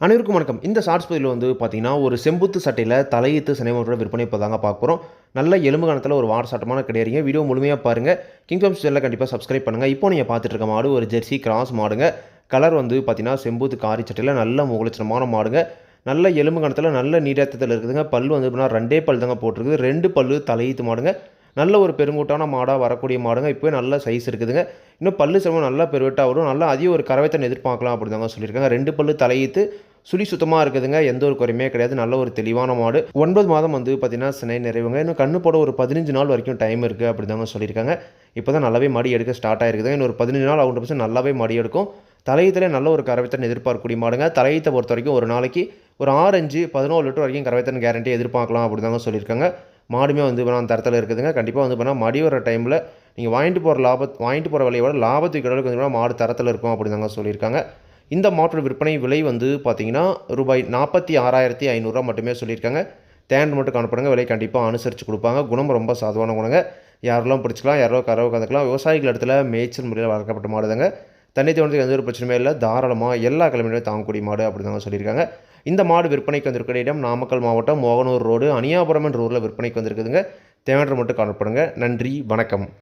அனைவருக்கும் வணக்கம். இந்த ஷார்ட்ஸ் பதிவில் வந்து பார்த்தீங்கன்னா ஒரு செம்புத்து சட்டையில் தலையீத்து சினிமாவோட விற்பனை இப்போ தாங்க பார்க்க நல்ல எலும்பு கணத்தில் ஒரு வார சட்டமான கிடையாதுங்க வீடியோ முழுமையாக பாருங்கள் கிங்டம் சேனலில் கண்டிப்பாக சப்ஸ்கிரைப் பண்ணுங்கள் இப்போ நீங்கள் பார்த்துட்டு இருக்க மாடு ஒரு ஜெர்சி கிராஸ் மாடுங்க. கலர் வந்து பார்த்தீங்கன்னா செம்புத்து காரி சட்டையில் நல்ல முகலட்சணமான மாடுங்க. நல்ல எலும்பு கணத்தில் நல்ல நீராத்தத்தில் இருக்குதுங்க. பல் வந்து எப்படின்னா ரெண்டே பல் தாங்க போட்டிருக்குது. ரெண்டு பல்லு தலையீத்து மாடுங்க. நல்ல ஒரு பெருங்கூட்டான மாடாக வரக்கூடிய மாடுங்க. இப்போவே நல்ல சைஸ் இருக்குதுங்க. இன்னும் பல்லு சிரமம் நல்லா பெருவெட்டாக வரும். நல்லா அதிக ஒரு கறவைத்தன் எதிர்பார்க்கலாம் அப்படிதாங்க சொல்லியிருக்காங்க. ரெண்டு பல்லு தலையிட்டு சுழி சுத்தமாக இருக்குதுங்க. எந்த ஒரு குறையுமே கிடையாது. நல்ல ஒரு தெளிவான மாடு. ஒன்பது மாதம் வந்து பார்த்திங்கன்னா சினை நிறைவுங்க. இன்னும் கண்ணு போட ஒரு பதினஞ்சு நாள் வரைக்கும் டைம் இருக்குது அப்படி தாங்க சொல்லியிருக்காங்க. இப்போ தான் நல்லாவே மடி எடுக்க ஸ்டார்ட் ஆகிருக்குதுங்க இன்னும் ஒரு பதினஞ்சு நாள் அவங்க பட்சம் நல்லாவே மடி எடுக்கும். தலையத்திலே நல்ல ஒரு கறவைத்தன் எதிர்பார்க்கக்கூடிய மாடுங்க. தலையத்தை பொறுத்த வரைக்கும் ஒரு நாளைக்கு ஒரு ஆரஞ்சு பதினோரு லிட்டர் வரைக்கும் கறவைத்தன் கேரண்டி எதிர்பார்க்கலாம் அப்படி தாங்க சொல்லியிருக்காங்க. மாடுமே வந்து பண்ணால் அந்த தரத்தில் இருக்குதுங்க. கண்டிப்பாக வந்து பண்ணால் மடி வர டைமில் நீங்கள் வாங்கிட்டு போகிற லாபத் வாங்கிட்டு போகிற விலையோட லாபத்தை லாபத்துக்கு அளவுக்கு வந்து மாடு தரத்தில் இருக்கும் அப்படிதாங்க சொல்லியிருக்காங்க. இந்த மாட்டோட விற்பனை விலை வந்து பார்த்தீங்கன்னா ரூபாய் நாற்பத்தி ஆறாயிரத்தி ஐநூறுரூவா மட்டுமே சொல்லியிருக்காங்க. தேன் மட்டும் காணப்படுங்க விலை கண்டிப்பாக அனுசரித்து கொடுப்பாங்க. குணம் ரொம்ப சாதுவான குணங்க. யாரெல்லாம் பிடிச்சிக்கலாம் யாரோ கறவை கந்துக்கலாம் விவசாயிகள் இடத்துல மேய்ச்சல் முறையில் வளர்க்கப்பட்ட மாடுதாங்க. தண்ணி தோணத்துக்கு எந்த ஒரு பிரச்சனையுமே இல்லை. தாராளமாக எல்லா கிழமையுமே தாங்கக்கூடிய மாடு அப்படி தாங்க சொல்லியிருக்காங்க. இந்த மாடு விற்பனைக்கு வந்திருக்கிற இடம் நாமக்கல் மாவட்டம் மோகனூர் ரோடு அணியாபுரம் என்ற ஊரில் விற்பனைக்கு வந்திருக்குதுங்க. தேவையற்ற மட்டும் காணப்படுங்க. நன்றி வணக்கம்.